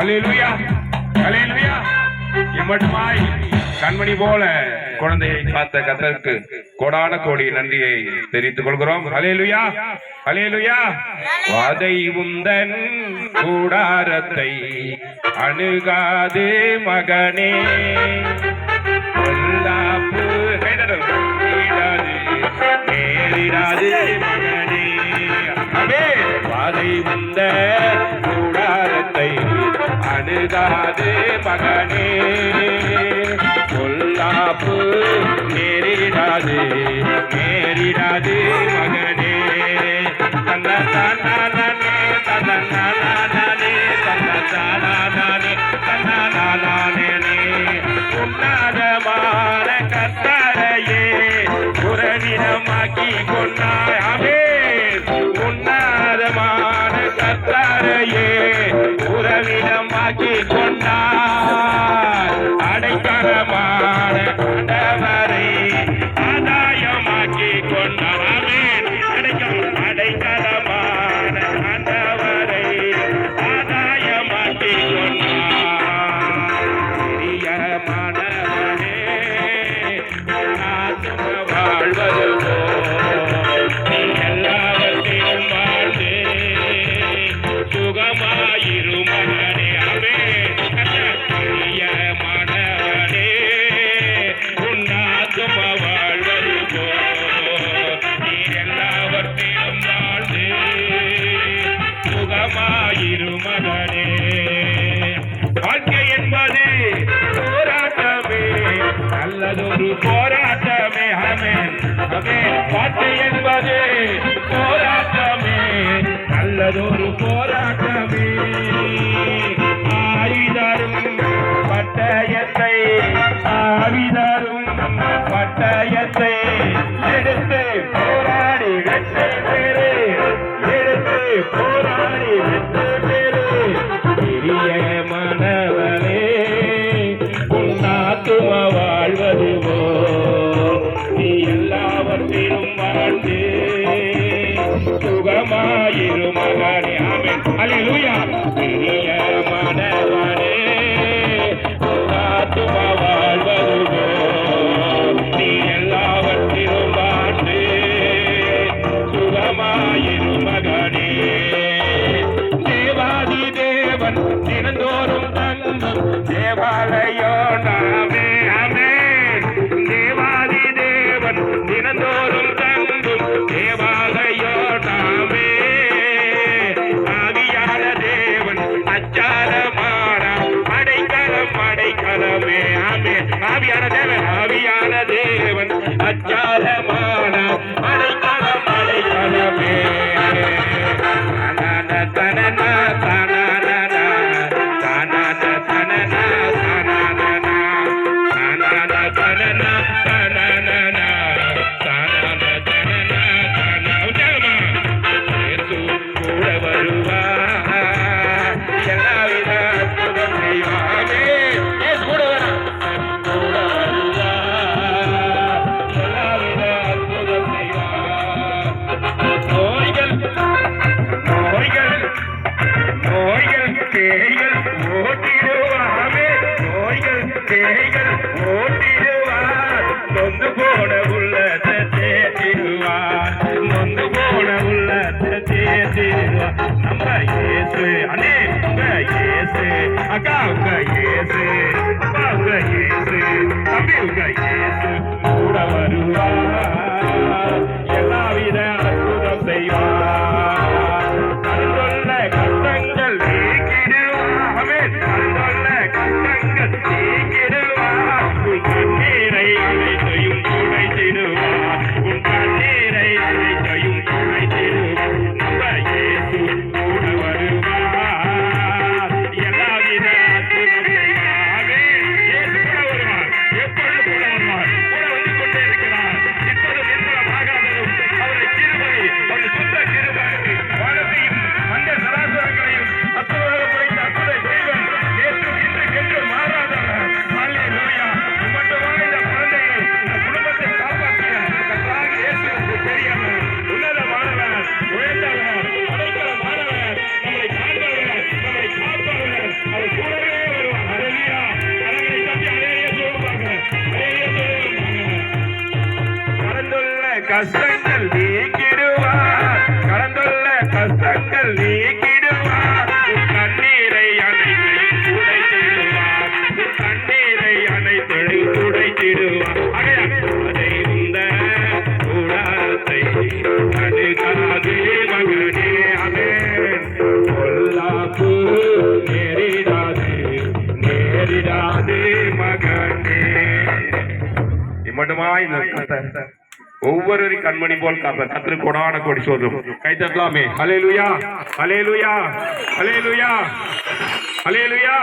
அலையிலுயா அலையிலுயா எமட்டுமாய் கண்மணி போல குழந்தையை பார்த்த கத்தருக்கு கோடான கோடி நன்றியை தெரிவித்துக் கொள்கிறோம். அலேலுயா அலேலுயா வாதை உந்தன் கூடாரத்தை அணுகாது மகனே. அணுகாது மகனே பொல்லாப்பு நேரிடாது நேரிடாது மகனே தந்த தானே தந்த நானே தந்த தானே பிரியமானவனே, வாழ்வது போல் வாழ்ந்து போராட்டமே அமேன் அமேன் பாட்டு என்பது போராட்டமே. நல்லதொரு போராட்டம் ஆமென் அல்லேலூயா பெரிய மனவனே உன்னாத்தும வாழ்வது போல் நீ எல்லாவற்றிலும் வாழ்ந்து சுகமாயிரு மகனே தேவாதி தேவன் தினந்தோறும் தங்கும் தேவாலயோ நாமே ஆவியான தேவன் ஆவியான தேவன் நோய்கள் தேய்கள் ஓட்டிடுவாமே. நோய்கள் தேய்கள் ஓட்டிடுவார். நொந்து போன உள்ளத்தை தேத்திடுவார் நொந்து போன உள்ளத்தை தேத்திடுவார் நம்ம இயேசு அண்ணே உங்க இயேசு. அக்கா உங்க இயேசு. அப்பா உங்க இயேசு. தம்பி உங்க இயேசு கஷ்டங்கள் நீக்கிடுவார் கடந்துள்ள கஷ்டங்கள் நீக்கிடுவார் கண்ணீரை அனைத்தையும் துடைத்திடுவார் கண்ணீரை அனைத்தையும் துடைத்திடுவார் ஆகையால் அதை உந்த கூடாரத்தை அணுகாதே மகனே அமேன் பொல்லாப்பு நேரிடாதே நேரிடாதே மகனே. இம்மட்டுமாய் இந்த ஒவ்வொரு கண்மணி போல் காப்பர். கத்திர கொடான கொடி சொல்லும் கை தட்டலாமே. Hallelujah hallelujah hallelujah hallelujah